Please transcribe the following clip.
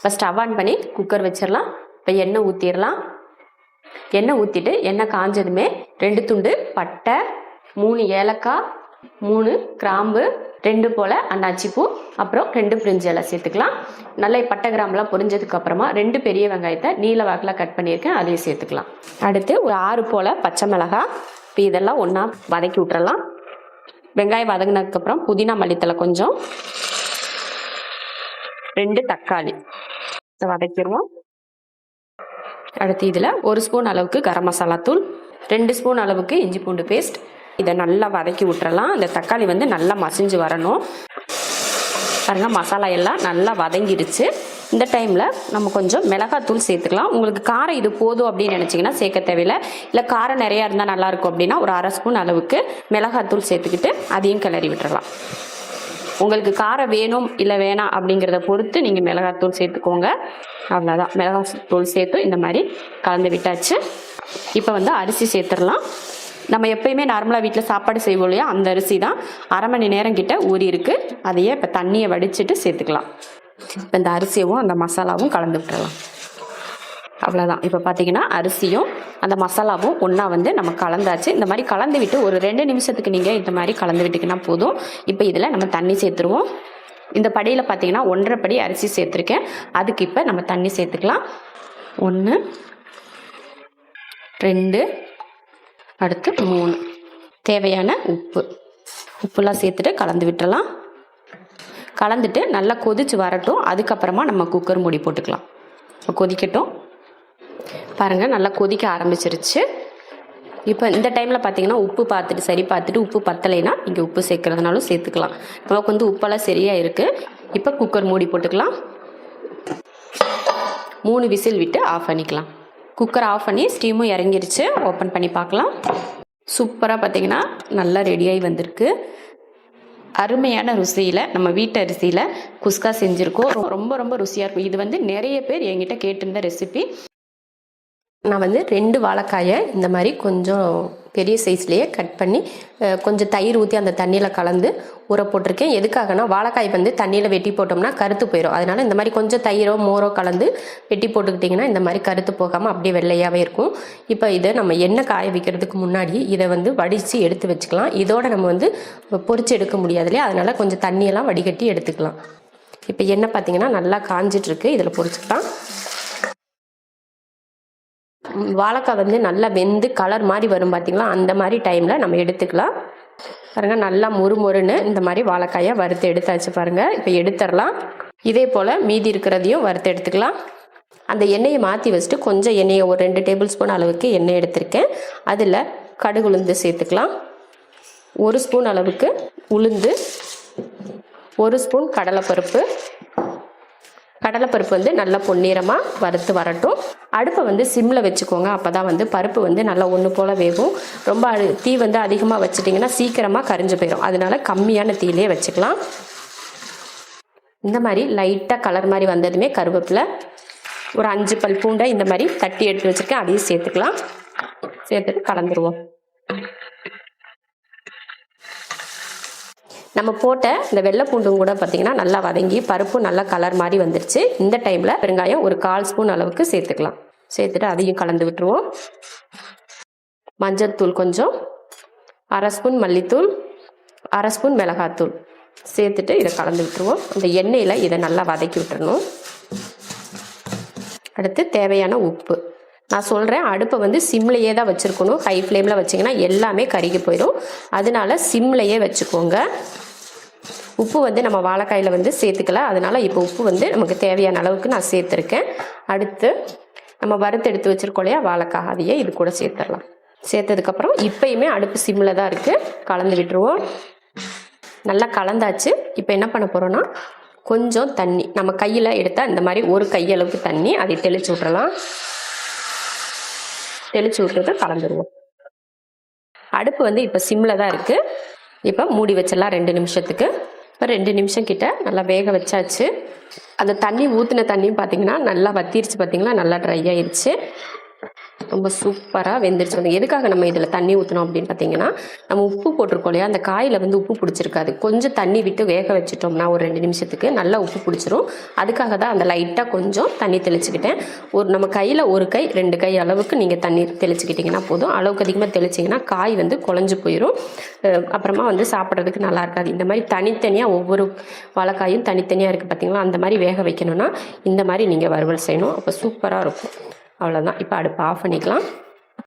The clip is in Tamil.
இப்போ ஸ்டவ் ஆன் பண்ணி குக்கர் வச்சிடலாம் இப்போ எண்ணெய் ஊற்றிடலாம் எண்ணெய் ஊற்றிட்டு எண்ணெய் காஞ்சதுமே ரெண்டு துண்டு பட்டை மூணு ஏலக்காய் மூணு கிராம்பு ரெண்டு போல் அன்னாச்சிப்பூ அப்புறம் ரெண்டு பிரிஞ்சு இலை சேர்த்துக்கலாம். நல்லா பட்டை கிராம்பெலாம் பொரிஞ்சதுக்கு அப்புறமா ரெண்டு பெரிய வெங்காயத்தை நீல வாக்கில் கட் பண்ணியிருக்கேன். அதையும் சேர்த்துக்கலாம். அடுத்து ஒரு ஆறு போல் பச்சை மிளகாய். இப்போ இதெல்லாம் ஒன்றா வதக்கி விட்டுறலாம். வெங்காயம் வதங்கினதுக்கப்புறம் புதினா மல்லித்தலை கொஞ்சம். ரெண்டு தக்காளி. வதக்கிடுவோம். அடுத்து இதில் ஒரு ஸ்பூன் அளவுக்கு கரம் மசாலா தூள் ரெண்டு ஸ்பூன் அளவுக்கு இஞ்சி பூண்டு பேஸ்ட். இதை நல்லா வதக்கி விட்டுறலாம். இந்த தக்காளி வந்து நல்லா மசிஞ்சு வரணும். பாருங்க மசாலா எல்லாம் நல்லா வதங்கிடுச்சு. இந்த டைமில் நம்ம கொஞ்சம் மிளகாத்தூள் சேர்த்துக்கலாம். உங்களுக்கு காரம் இது போதும் அப்படின்னு நினச்சிங்கன்னா சேர்க்க தேவையில்லை. இல்லை காரம் நிறையா இருந்தால் நல்லாயிருக்கும் அப்படின்னா ஒரு அரை ஸ்பூன் அளவுக்கு மிளகாத்தூள் சேர்த்துக்கிட்டு அதையும் கிளறி விட்டுறலாம். உங்களுக்கு காரம் வேணும் இல்லை வேணாம் அப்படிங்கிறத பொறுத்து நீங்கள் மிளகாத்தூள் சேர்த்துக்கோங்க. அவ்வளோதான் மிளகாத்தூள் சேர்த்து இந்த மாதிரி கலந்து விட்டாச்சு. இப்போ வந்து அரிசி சேர்த்துடலாம். நம்ம எப்பயுமே நார்மலாக வீட்டில் சாப்பாடு செய்வோம் இல்லையா? அந்த அரிசி தான். அரை மணி நேரம் கிட்ட ஊறி இருக்கு. அதையே இப்போ தண்ணியை வடிச்சிட்டு சேர்த்துக்கலாம். இப்போ இந்த அரிசியவும் அந்த மசாலாவும் கலந்து விட்டுறலாம். அவ்வளோதான் இப்போ பார்த்தீங்கன்னா அரிசியும் அந்த மசாலாவும் ஒன்றா வந்து நம்ம கலந்தாச்சு. இந்த மாதிரி கலந்து விட்டு ஒரு ரெண்டு நிமிஷத்துக்கு நீங்கள் இந்த மாதிரி கலந்து விட்டுக்கினா போதும். இப்போ இதில் நம்ம தண்ணி சேர்த்துருவோம். இந்த படியில் பார்த்தீங்கன்னா ஒன்றரை படி அரிசி சேர்த்துருக்கேன். அதுக்கு இப்போ நம்ம தண்ணி சேர்த்துக்கலாம். ஒன்று ரெண்டு அடுத்து மூணு. தேவையான உப்பு. உப்புலாம் சேர்த்துட்டு கலந்து விட்டுடலாம் கலந்துட்டு நல்லா கொதிச்சு வரட்டும். அதுக்கப்புறமா நம்ம குக்கர் மூடி போட்டுக்கலாம். கொதிக்கட்டும். பாருங்கள் நல்லா கொதிக்க ஆரம்பிச்சிருச்சு. இப்போ இந்த டைமில் பார்த்தீங்கன்னா உப்பு பார்த்துட்டு சரி பார்த்துட்டு உப்பு பத்தலைன்னா இங்கே உப்பு சேர்க்குறதுனாலும் சேர்த்துக்கலாம். நமக்கு வந்து உப்பெல்லாம் சரியாக இருக்குது இப்போ குக்கர் மூடி போட்டுக்கலாம். மூணு விசில் விட்டு ஆஃப் பண்ணிக்கலாம். குக்கர் ஆஃப் பண்ணி ஸ்டீமும் இறங்கிருச்சு. ஓப்பன் பண்ணி பார்க்கலாம் சூப்பராக பார்த்தீங்கன்னா நல்லா ரெடியாகி வந்திருக்கு. அருமையான ருசியில் நம்ம வீட்டு அரிசியில் குஸ்கா செஞ்சுருக்கோம். ரொம்ப ரொம்ப ருசியாக இருக்கும். இது வந்து நிறைய பேர் என்கிட்ட கேட்டிருந்த ரெசிபி நான் வந்து ரெண்டு வாழைக்காயை இந்த மாதிரி கொஞ்சம் பெரிய சைஸ்லேயே கட் பண்ணி கொஞ்சம் தயிர் ஊற்றி அந்த தண்ணியில் கலந்து ஊற போட்டிருக்கேன். எதுக்காகனா வாழைக்காய் வந்து தண்ணியில் வெட்டி போட்டோம்னா கருத்து போயிடும் அதனால் இந்த மாதிரி கொஞ்சம் தயிரோ மோரோ கலந்து வெட்டி போட்டுக்கிட்டிங்கன்னா இந்த மாதிரி கருத்து போகாமல் அப்படியே வெள்ளையாகவே இருக்கும். இப்போ இதை நம்ம எண்ணெய் காய வைக்கிறதுக்கு முன்னாடி இதை வந்து வடித்து எடுத்து வச்சுக்கலாம். இதோட நம்ம வந்து பொறிச்சு எடுக்க முடியாது இல்லையா? அதனால் கொஞ்சம் தண்ணியெல்லாம் வடிகட்டி எடுத்துக்கலாம். இப்போ எண்ணெய் பார்த்தீங்கன்னா நல்லா காஞ்சிட்ருக்கு இதில் பொறிச்சுக்கலாம் வாழைக்காய் வந்து நல்லா வெந்து கலர் மாதிரி வரும் பார்த்தீங்களா அந்த மாதிரி டைமில் நம்ம எடுத்துக்கலாம். பாருங்க நல்லா மொறு மொறுன்னு இந்த மாதிரி வாழைக்காயை வறுத்து எடுத்தாச்சு பாருங்க. இப்போ எடுத்துடலாம். இதே போல் மீதி இருக்கிறதையும் வறுத்து எடுத்துக்கலாம். அந்த எண்ணெயை மாற்றி வச்சுட்டு கொஞ்சம் எண்ணெயை ஒரு ரெண்டு டேபிள் ஸ்பூன் அளவுக்கு எண்ணெய் எடுத்திருக்கேன். அதில் கடுகு உளுந்து சேர்த்துக்கலாம். ஒரு ஸ்பூன் அளவுக்கு உளுந்து ஒரு ஸ்பூன் கடலைப்பருப்பு கடலைப்பருப்பு வந்து நல்லா பொன்னிறமாக வறுத்து வரட்டும். அடுப்பை வந்து சிம்மில் வச்சுக்கோங்க. அப்போ தான் வந்து பருப்பு வந்து நல்லா ஒன்று போல் வேகும். ரொம்ப தீ வந்து அதிகமாக வச்சிட்டிங்கன்னா சீக்கிரமாக கரிஞ்சு போயிடும் அதனால கம்மியான தீயிலே வச்சுக்கலாம். இந்த மாதிரி லைட்டாக கலர் மாதிரி வந்ததுமே கருவேப்பிலை ஒரு அஞ்சு பல் பூண்டை இந்த மாதிரி தட்டி எடுத்து வச்சுருக்கேன். அதையும் சேர்த்துக்கலாம். சேர்த்துட்டு கலந்துருவோம். நம்ம போட்ட இந்த வெள்ளை பூண்டும் கூட பார்த்தீங்கன்னா நல்லா வதங்கி பருப்பு நல்லா கலர் மாதிரி வந்துருச்சு. இந்த டைமில் பெருங்காயம் ஒரு கால் ஸ்பூன் அளவுக்கு சேர்த்துக்கலாம். சேர்த்துட்டு அதையும் கலந்து விட்டுருவோம். மஞ்சள்தூள் கொஞ்சம் அரை ஸ்பூன் மல்லித்தூள் அரை ஸ்பூன் மிளகாத்தூள். சேர்த்துட்டு இதை கலந்து விட்டுருவோம். அந்த எண்ணெயில் இதை நல்லா வதக்கி விட்டுறணும். அடுத்து தேவையான உப்பு. நான் சொல்கிறேன் அடுப்பை வந்து சிம்லையே தான் வச்சுருக்கணும். ஹை ஃப்ளேமில் வச்சிங்கன்னா எல்லாமே கருகி போயிடும் அதனால சிம்லையே வச்சுக்கோங்க. உப்பு வந்து நம்ம வாழைக்காயில் வந்து சேர்த்துக்கல அதனால இப்போ உப்பு வந்து நமக்கு தேவையான அளவுக்கு நான் சேர்த்துருக்கேன். அடுத்து நம்ம வறுத்து எடுத்து வச்சிருக்கோம் இல்லையா வாழைக்காய். அதையே இது கூட சேர்த்துடலாம். சேர்த்ததுக்கப்புறம் இப்பயுமே அடுப்பு சிம்மில் தான் இருக்குது கலந்து விட்டுருவோம். நல்லா கலந்தாச்சு. இப்போ என்ன பண்ண போகிறோன்னா கொஞ்சம் தண்ணி. நம்ம கையில் எடுத்தால் இந்த மாதிரி ஒரு கையளவுக்கு தண்ணி அதை தெளிச்சு விட்றலாம் தெளிச்சு விட்டுறது கலந்துருவோம். அடுப்பு வந்து இப்போ சிம்மில் தான் இருக்குது இப்போ மூடி வச்சிடலாம் ரெண்டு நிமிஷத்துக்கு. இப்போ ரெண்டு நிமிஷம் கிட்ட நல்லா வேக வச்சாச்சு. அந்த தண்ணி ஊற்றின தண்ணியும் பார்த்தீங்கன்னா நல்லா வத்திருச்சு பார்த்தீங்களா நல்லா ட்ரை ஆயிடுச்சு ரொம்ப சூப்பராக வெந்துருச்சு. வந்து எதுக்காக நம்ம இதில் தண்ணி ஊற்றணும் அப்படின்னு பார்த்தீங்கன்னா நம்ம உப்பு போட்டிருக்கோம் இல்லையா? அந்த காயில் வந்து உப்பு பிடிச்சிருக்காது. கொஞ்சம் தண்ணி விட்டு வேக வச்சுட்டோம்னா ஒரு ரெண்டு நிமிஷத்துக்கு நல்லா உப்பு பிடிச்சிரும். அதுக்காக தான் அந்த லைட்டாக கொஞ்சம் தண்ணி தெளிச்சுக்கிட்டேன். ஒரு நம்ம கையில் ஒரு கை ரெண்டு கை அளவுக்கு நீங்கள் தண்ணி தெளிச்சுக்கிட்டிங்கன்னா போதும். அளவுக்கு அதிகமாக தெளிச்சிங்கன்னா காய் வந்து குழஞ்சு போயிடும் அப்புறமா வந்து சாப்பிட்றதுக்கு நல்லா இருக்காது. இந்த மாதிரி தனித்தனியாக ஒவ்வொரு வாழைக்காயும் தனித்தனியாக இருக்குது பார்த்தீங்களா அந்த மாதிரி வேக வைக்கணும்னா இந்த மாதிரி நீங்கள் வறுவல் செய்யணும். அப்போ சூப்பராக இருக்கும். அவ்வளோதான் இப்போ அடுப்பு ஆஃப் பண்ணிக்கலாம்.